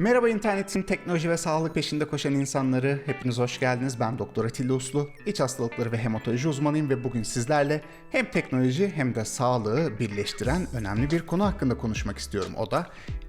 Merhaba internetin teknoloji ve sağlık peşinde koşan insanları. Hepiniz hoş geldiniz. Ben Doktor Atilla Uslu. İç hastalıkları ve hematoloji uzmanıyım ve bugün sizlerle hem teknoloji hem de sağlığı birleştiren önemli bir konu hakkında konuşmak istiyorum. O da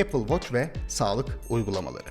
Apple Watch ve sağlık uygulamaları.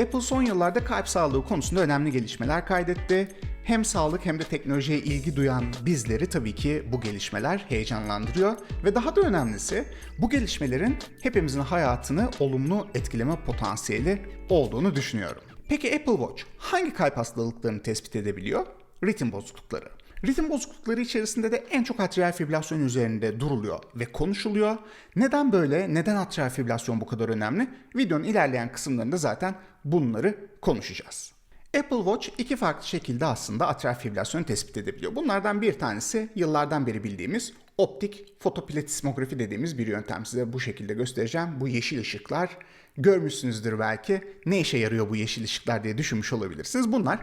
Apple son yıllarda kalp sağlığı konusunda önemli gelişmeler kaydetti. Hem sağlık hem de teknolojiye ilgi duyan bizleri tabii ki bu gelişmeler heyecanlandırıyor ve daha da önemlisi bu gelişmelerin hepimizin hayatını olumlu etkileme potansiyeli olduğunu düşünüyorum. Peki Apple Watch hangi kalp hastalıklarını tespit edebiliyor? Ritim bozuklukları. Ritim bozuklukları içerisinde de en çok atrial fibrilasyon üzerinde duruluyor ve konuşuluyor. Neden böyle? Neden atrial fibrilasyon bu kadar önemli? Videonun ilerleyen kısımlarında zaten bunları konuşacağız. Apple Watch iki farklı şekilde aslında atrial fibrilasyonu tespit edebiliyor. Bunlardan bir tanesi yıllardan beri bildiğimiz optik fotoplatismografi dediğimiz bir yöntem. Size bu şekilde göstereceğim. Bu yeşil ışıklar görmüşsünüzdür belki. Ne işe yarıyor bu yeşil ışıklar diye düşünmüş olabilirsiniz. Bunlar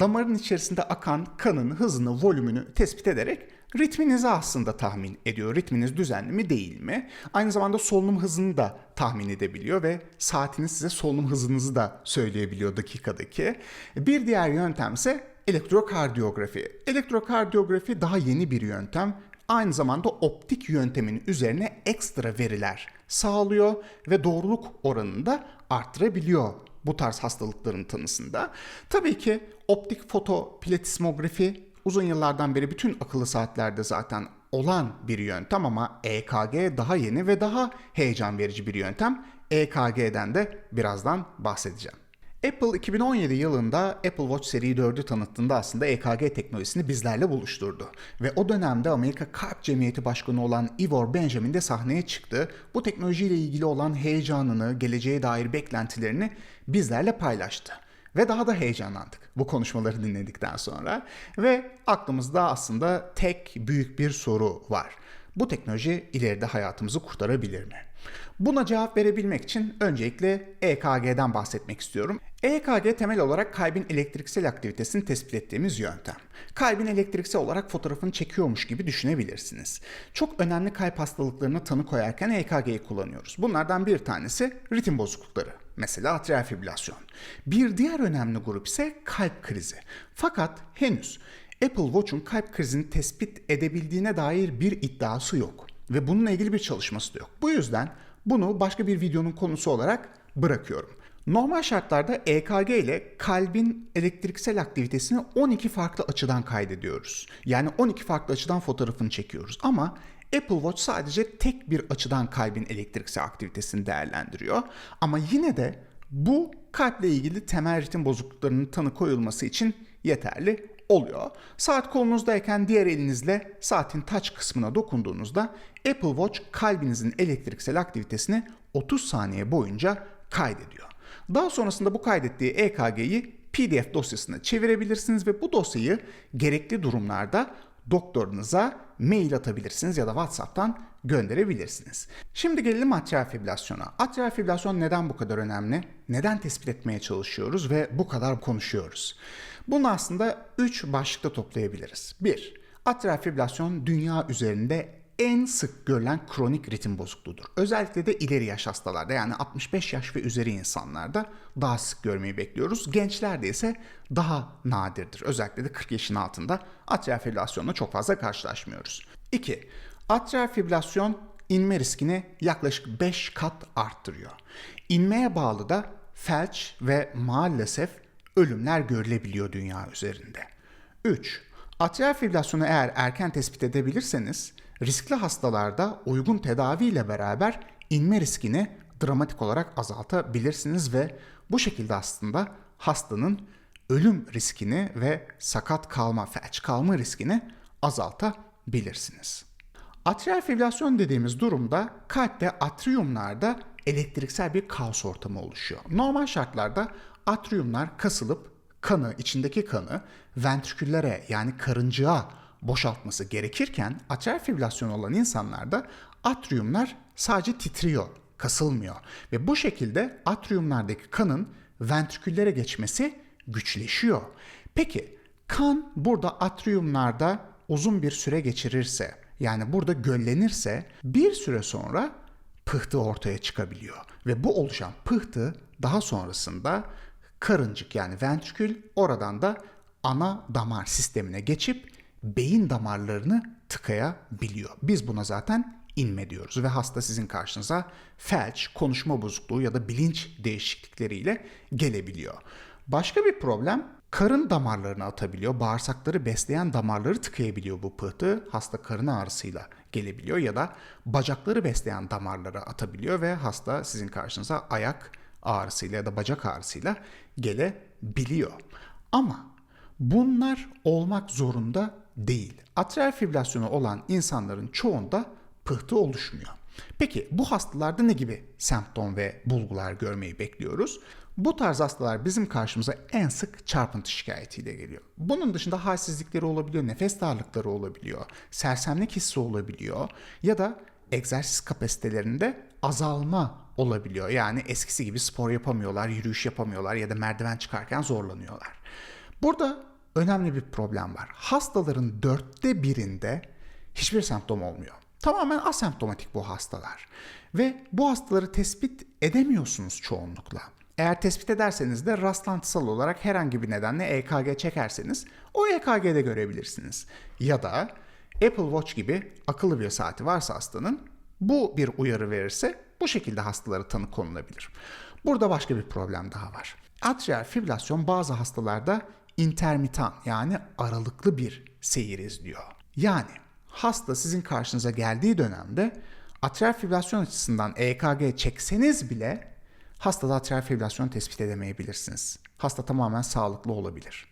damarın içerisinde akan kanın hızını, volümünü tespit ederek ritminizi aslında tahmin ediyor. Ritminiz düzenli mi değil mi? Aynı zamanda solunum hızını da tahmin edebiliyor ve saatiniz size solunum hızınızı da söyleyebiliyor dakikadaki. Bir diğer yöntem ise elektrokardiyografi. Elektrokardiyografi daha yeni bir yöntem. Aynı zamanda optik yöntemin üzerine ekstra veriler sağlıyor ve doğruluk oranını da arttırabiliyor bu tarz hastalıkların tanısında. Tabii ki optik fotoplatismografi uzun yıllardan beri bütün akıllı saatlerde zaten olan bir yöntem ama EKG daha yeni ve daha heyecan verici bir yöntem. EKG'den de birazdan bahsedeceğim. Apple 2017 yılında Apple Watch seri 4'ü tanıttığında aslında EKG teknolojisini bizlerle buluşturdu. Ve o dönemde Amerika Kalp Cemiyeti Başkanı olan Ivor Benjamin de sahneye çıktı. Bu teknolojiyle ilgili olan heyecanını, geleceğe dair beklentilerini bizlerle paylaştı. Ve daha da heyecanlandık bu konuşmaları dinledikten sonra. Ve aklımızda aslında tek büyük bir soru var. Bu teknoloji ileride hayatımızı kurtarabilir mi? Buna cevap verebilmek için öncelikle EKG'den bahsetmek istiyorum. EKG temel olarak kalbin elektriksel aktivitesini tespit ettiğimiz yöntem. Kalbin elektriksel olarak fotoğrafını çekiyormuş gibi düşünebilirsiniz. Çok önemli kalp hastalıklarına tanı koyarken EKG'yi kullanıyoruz. Bunlardan bir tanesi ritim bozuklukları. Mesela atrial fibrilasyon. Bir diğer önemli grup ise kalp krizi. Fakat henüz Apple Watch'un kalp krizini tespit edebildiğine dair bir iddiası yok. Ve bununla ilgili bir çalışması da yok. Bu yüzden bunu başka bir videonun konusu olarak bırakıyorum. Normal şartlarda EKG ile kalbin elektriksel aktivitesini 12 farklı açıdan kaydediyoruz. Yani 12 farklı açıdan fotoğrafını çekiyoruz. Ama Apple Watch sadece tek bir açıdan kalbin elektriksel aktivitesini değerlendiriyor. Ama yine de bu kalple ilgili temel ritim bozukluklarının tanı koyulması için yeterli oluyor. Saat kolunuzdayken diğer elinizle saatin touch kısmına dokunduğunuzda Apple Watch kalbinizin elektriksel aktivitesini 30 saniye boyunca kaydediyor. Daha sonrasında bu kaydettiği EKG'yi PDF dosyasına çevirebilirsiniz ve bu dosyayı gerekli durumlarda doktorunuza mail atabilirsiniz ya da WhatsApp'tan gönderebilirsiniz. Şimdi gelelim atrial fibrilasyona. Atrial fibrilasyon neden bu kadar önemli? Neden tespit etmeye çalışıyoruz ve bu kadar konuşuyoruz? Bunu aslında 3 başlıkta toplayabiliriz. 1. Atrial fibrilasyon dünya üzerinde en sık görülen kronik ritim bozukluğudur. Özellikle de ileri yaş hastalarda yani 65 yaş ve üzeri insanlarda daha sık görmeyi bekliyoruz. Gençlerde ise daha nadirdir. Özellikle de 40 yaşın altında atrial fibrilasyonla çok fazla karşılaşmıyoruz. 2. Atrial fibrilasyon inme riskini yaklaşık 5 kat arttırıyor. İnmeye bağlı da felç ve maalesef ölümler görülebiliyor dünya üzerinde. 3. Atrial fibrilasyonu eğer erken tespit edebilirseniz riskli hastalarda uygun tedaviyle beraber inme riskini dramatik olarak azaltabilirsiniz ve bu şekilde aslında hastanın ölüm riskini ve sakat kalma, felç kalma riskini azaltabilirsiniz. Atrial fibrilasyon dediğimiz durumda kalpte atriyumlarda elektriksel bir kaos ortamı oluşuyor. Normal şartlarda atriyumlar kasılıp kanı, içindeki kanı ventriküllere yani karıncığa boşaltması gerekirken atrial fibrilasyon olan insanlarda atriyumlar sadece titriyor, kasılmıyor ve bu şekilde atriyumlardaki kanın ventriküllere geçmesi güçleşiyor. Peki kan burada atriyumlarda uzun bir süre geçirirse yani burada göllenirse bir süre sonra pıhtı ortaya çıkabiliyor. Ve bu oluşan pıhtı daha sonrasında karıncık yani ventrikül oradan da ana damar sistemine geçip beyin damarlarını tıkayabiliyor. Biz buna zaten inme diyoruz ve hasta sizin karşınıza felç, konuşma bozukluğu ya da bilinç değişiklikleriyle gelebiliyor. Başka bir problem karın damarlarını atabiliyor. Bağırsakları besleyen damarları tıkayabiliyor bu pıhtı. Hasta karın ağrısıyla gelebiliyor ya da bacakları besleyen damarları atabiliyor ve hasta sizin karşınıza ayak ağrısıyla ya da bacak ağrısıyla gelebiliyor. Ama bunlar olmak zorunda değil. Atrial fibrilasyonu olan insanların çoğunda pıhtı oluşmuyor. Peki bu hastalarda ne gibi semptom ve bulgular görmeyi bekliyoruz? Bu tarz hastalar bizim karşımıza en sık çarpıntı şikayetiyle geliyor. Bunun dışında halsizlikleri olabiliyor, nefes darlıkları olabiliyor, sersemlik hissi olabiliyor ya da egzersiz kapasitelerinde azalma olabiliyor. Yani eskisi gibi spor yapamıyorlar, yürüyüş yapamıyorlar ya da merdiven çıkarken zorlanıyorlar. Burada önemli bir problem var. Hastaların dörtte birinde hiçbir semptom olmuyor. Tamamen asemptomatik bu hastalar. Ve bu hastaları tespit edemiyorsunuz çoğunlukla. Eğer tespit ederseniz de rastlantısal olarak herhangi bir nedenle EKG çekerseniz o EKG'de görebilirsiniz. Ya da Apple Watch gibi akıllı bir saati varsa hastanın bu bir uyarı verirse bu şekilde hastalara tanı konulabilir. Burada başka bir problem daha var. Atrial fibrilasyon bazı hastalarda intermitan yani aralıklı bir seyir izliyor. Yani hasta sizin karşınıza geldiği dönemde atrial fibrilasyon açısından EKG çekseniz bile hastada atrial fibrilasyon tespit edemeyebilirsiniz. Hasta tamamen sağlıklı olabilir.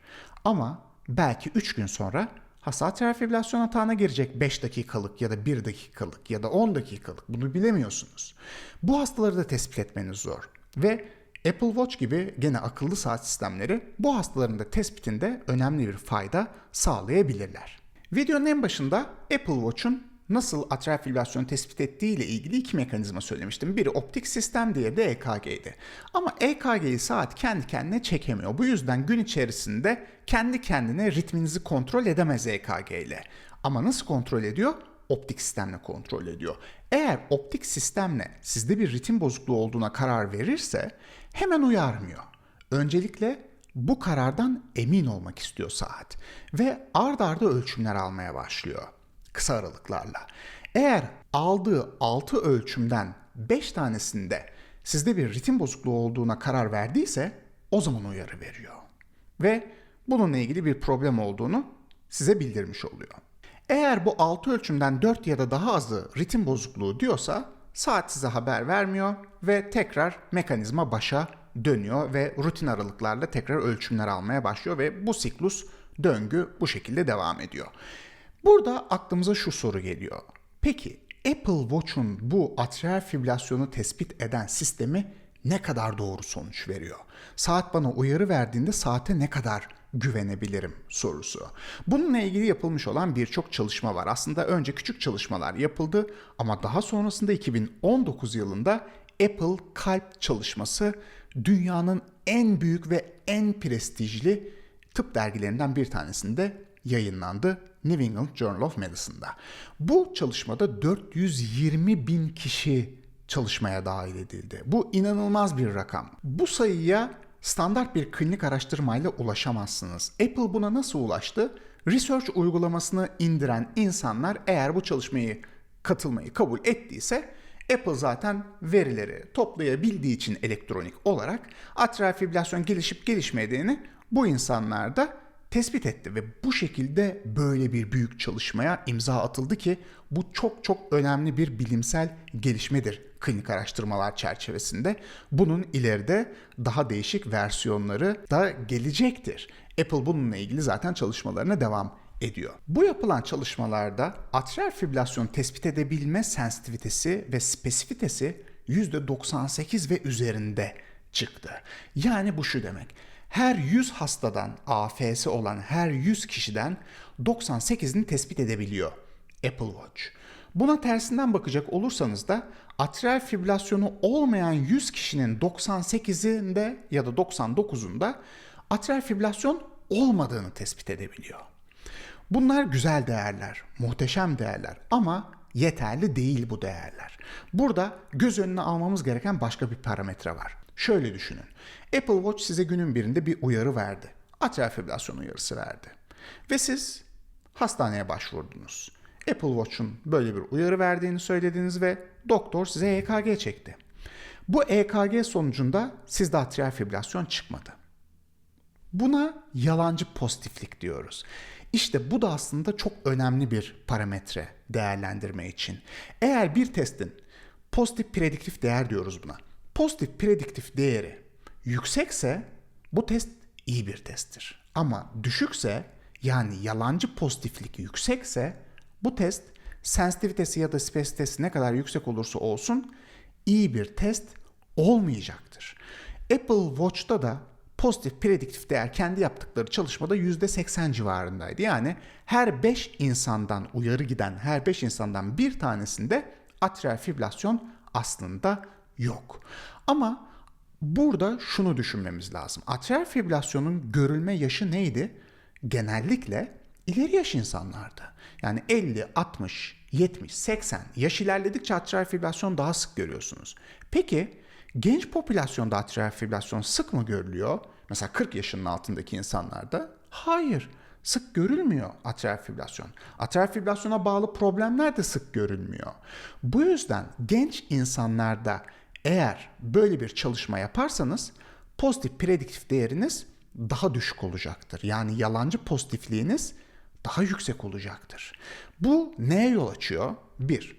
Ama belki 3 gün sonra hasta atrial fibrilasyon hatağına girecek 5 dakikalık ya da 1 dakikalık ya da 10 dakikalık bunu bilemiyorsunuz. Bu hastaları da tespit etmeniz zor. Ve Apple Watch gibi gene akıllı saat sistemleri bu hastaların da tespitinde önemli bir fayda sağlayabilirler. Videonun en başında Apple Watch'un nasıl atrial fibrilasyon tespit ettiği ile ilgili iki mekanizma söylemiştim. Biri optik sistem, diğeri de EKG'ydi. Ama EKG'yi saat kendi kendine çekemiyor. Bu yüzden gün içerisinde kendi kendine ritminizi kontrol edemez EKG ile. Ama nasıl kontrol ediyor? Optik sistemle kontrol ediyor. Eğer optik sistemle sizde bir ritim bozukluğu olduğuna karar verirse hemen uyarmıyor. Öncelikle bu karardan emin olmak istiyor saat ve ard arda ölçümler almaya başlıyor kısa aralıklarla. Eğer aldığı 6 ölçümden 5 tanesinde sizde bir ritim bozukluğu olduğuna karar verdiyse o zaman uyarı veriyor. Ve bununla ilgili bir problem olduğunu size bildirmiş oluyor. Eğer bu 6 ölçümden 4 ya da daha azı ritim bozukluğu diyorsa saat size haber vermiyor ve tekrar mekanizma başa dönüyor ve rutin aralıklarla tekrar ölçümler almaya başlıyor ve bu siklus döngü bu şekilde devam ediyor. Burada aklımıza şu soru geliyor. Peki Apple Watch'un bu atrial fibrilasyonu tespit eden sistemi ne kadar doğru sonuç veriyor? Saat bana uyarı verdiğinde saate ne kadar güvenebilirim sorusu. Bununla ilgili yapılmış olan birçok çalışma var. Aslında önce küçük çalışmalar yapıldı ama daha sonrasında 2019 yılında Apple kalp çalışması dünyanın en büyük ve en prestijli tıp dergilerinden bir tanesinde yayınlandı New England Journal of Medicine'da. Bu çalışmada 420 bin kişi çalışmaya dahil edildi. Bu inanılmaz bir rakam. Bu sayıya standart bir klinik araştırmayla ulaşamazsınız. Apple buna nasıl ulaştı? Research uygulamasını indiren insanlar eğer bu çalışmayı katılmayı kabul ettiyse Apple zaten verileri toplayabildiği için elektronik olarak atrial fibrilasyon gelişip gelişmediğini bu insanlar da tespit etti ve bu şekilde böyle bir büyük çalışmaya imza atıldı ki bu çok çok önemli bir bilimsel gelişmedir klinik araştırmalar çerçevesinde. Bunun ileride daha değişik versiyonları da gelecektir. Apple bununla ilgili zaten çalışmalarına devam ediyor. Bu yapılan çalışmalarda atrial fibrilasyon tespit edebilme sensitivitesi ve spesifitesi %98 ve üzerinde çıktı. Yani bu şu demek her 100 hastadan AFS olan her 100 kişiden 98'ini tespit edebiliyor Apple Watch. Buna tersinden bakacak olursanız da atrial fibrilasyonu olmayan 100 kişinin 98'inde ya da 99'unda atrial fibrilasyon olmadığını tespit edebiliyor. Bunlar güzel değerler, muhteşem değerler ama yeterli değil bu değerler. Burada göz önüne almamız gereken başka bir parametre var. Şöyle düşünün. Apple Watch size günün birinde bir uyarı verdi. Atrial fibrilasyon uyarısı verdi. Ve siz hastaneye başvurdunuz. Apple Watch'un böyle bir uyarı verdiğini söylediniz ve doktor size EKG çekti. Bu EKG sonucunda sizde atrial fibrilasyon çıkmadı. Buna yalancı pozitiflik diyoruz. İşte bu da aslında çok önemli bir parametre değerlendirme için. Eğer bir testin pozitif prediktif değer diyoruz buna. Pozitif prediktif değeri yüksekse bu test iyi bir testtir. Ama düşükse yani yalancı pozitiflik yüksekse bu test sensitivitesi ya da spesifitesi ne kadar yüksek olursa olsun iyi bir test olmayacaktır. Apple Watch'ta da pozitif prediktif değer kendi yaptıkları çalışmada %80 civarındaydı. Yani her 5 insandan uyarı giden her 5 insandan bir tanesinde atrial fibrilasyon aslında yok. Ama burada şunu düşünmemiz lazım. Atrial fibrilasyonun görülme yaşı neydi? Genellikle ileri yaş insanlardı. Yani 50, 60, 70, 80 yaş ilerledikçe atrial fibrilasyon daha sık görüyorsunuz. Peki genç popülasyonda atrial fibrilasyon sık mı görülüyor? Mesela 40 yaşının altındaki insanlarda? Hayır. Sık görülmüyor atrial fibrilasyon. Atrial fibrilasyona bağlı problemler de sık görülmüyor. Bu yüzden genç insanlarda eğer böyle bir çalışma yaparsanız pozitif prediktif değeriniz daha düşük olacaktır. Yani yalancı pozitifliğiniz daha yüksek olacaktır. Bu neye yol açıyor? Bir,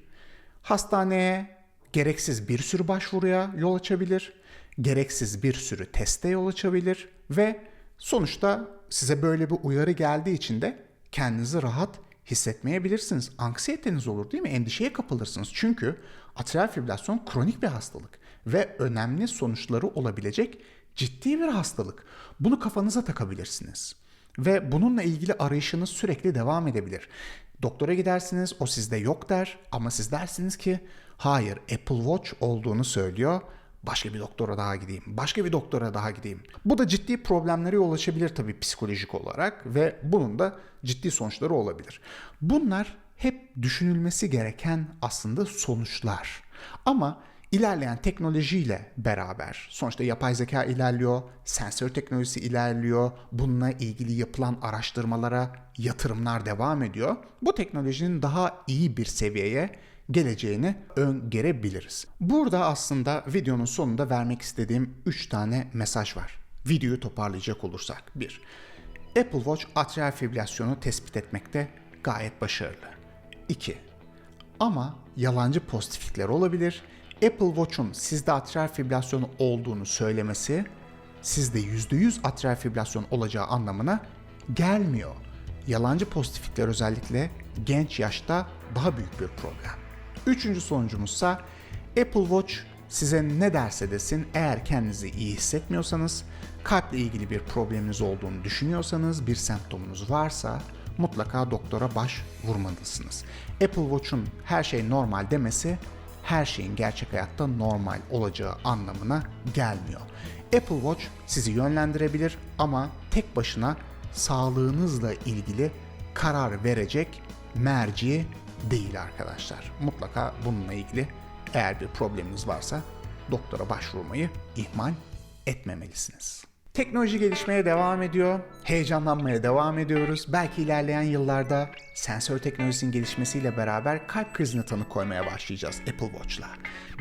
hastaneye gereksiz bir sürü başvuruya yol açabilir, gereksiz bir sürü teste yol açabilir ve sonuçta size böyle bir uyarı geldiği için de kendinizi rahat hissetmeyebilirsiniz. Anksiyeteniz olur değil mi? Endişeye kapılırsınız. Çünkü atrial fibrilasyon kronik bir hastalık ve önemli sonuçları olabilecek ciddi bir hastalık. Bunu kafanıza takabilirsiniz. Ve bununla ilgili arayışınız sürekli devam edebilir. Doktora gidersiniz, o sizde yok der ama siz dersiniz ki hayır Apple Watch olduğunu söylüyor. Başka bir doktora daha gideyim. Başka bir doktora daha gideyim. Bu da ciddi problemlere yol açabilir tabii psikolojik olarak ve bunun da ciddi sonuçları olabilir. Bunlar hep düşünülmesi gereken aslında sonuçlar. Ama ilerleyen teknolojiyle beraber sonuçta yapay zeka ilerliyor, sensör teknolojisi ilerliyor, bununla ilgili yapılan araştırmalara yatırımlar devam ediyor. Bu teknolojinin daha iyi bir seviyeye geleceğini öngörebiliriz. Burada aslında videonun sonunda vermek istediğim 3 tane mesaj var. Videoyu toparlayacak olursak. 1. Apple Watch atrial fibrilasyonu tespit etmekte gayet başarılı. 2. Ama yalancı pozitiflikler olabilir. Apple Watch'un sizde atrial fibrilasyonu olduğunu söylemesi sizde %100 atrial fibrilasyon olacağı anlamına gelmiyor. Yalancı pozitiflikler özellikle genç yaşta daha büyük bir problem. Üçüncü sonucumuzsa Apple Watch size ne derse desin eğer kendinizi iyi hissetmiyorsanız, kalple ilgili bir probleminiz olduğunu düşünüyorsanız, bir semptomunuz varsa mutlaka doktora başvurmalısınız. Apple Watch'un her şey normal demesi her şeyin gerçek hayatta normal olacağı anlamına gelmiyor. Apple Watch sizi yönlendirebilir ama tek başına sağlığınızla ilgili karar verecek merci değil arkadaşlar. Mutlaka bununla ilgili eğer bir probleminiz varsa doktora başvurmayı ihmal etmemelisiniz. Teknoloji gelişmeye devam ediyor. Heyecanlanmaya devam ediyoruz. Belki ilerleyen yıllarda sensör teknolojisinin gelişmesiyle beraber kalp krizine tanı koymaya başlayacağız Apple Watch'la.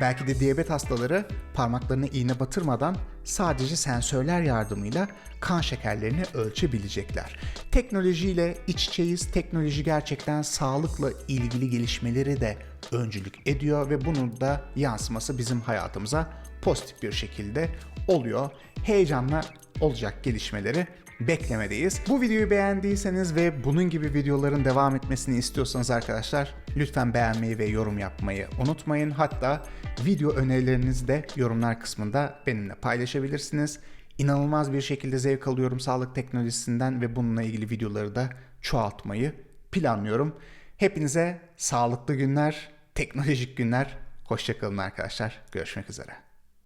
Belki de diyabet hastaları parmaklarına iğne batırmadan sadece sensörler yardımıyla kan şekerlerini ölçebilecekler. Teknolojiyle iç içeyiz. Teknoloji gerçekten sağlıkla ilgili gelişmeleri de öncülük ediyor ve bunun da yansıması bizim hayatımıza pozitif bir şekilde oluyor. Heyecanla olacak gelişmeleri beklemedeyiz. Bu videoyu beğendiyseniz ve bunun gibi videoların devam etmesini istiyorsanız arkadaşlar lütfen beğenmeyi ve yorum yapmayı unutmayın. Hatta video önerilerinizi de yorumlar kısmında benimle paylaşabilirsiniz. İnanılmaz bir şekilde zevk alıyorum sağlık teknolojisinden ve bununla ilgili videoları da çoğaltmayı planlıyorum. Hepinize sağlıklı günler, teknolojik günler. Hoşçakalın arkadaşlar. Görüşmek üzere.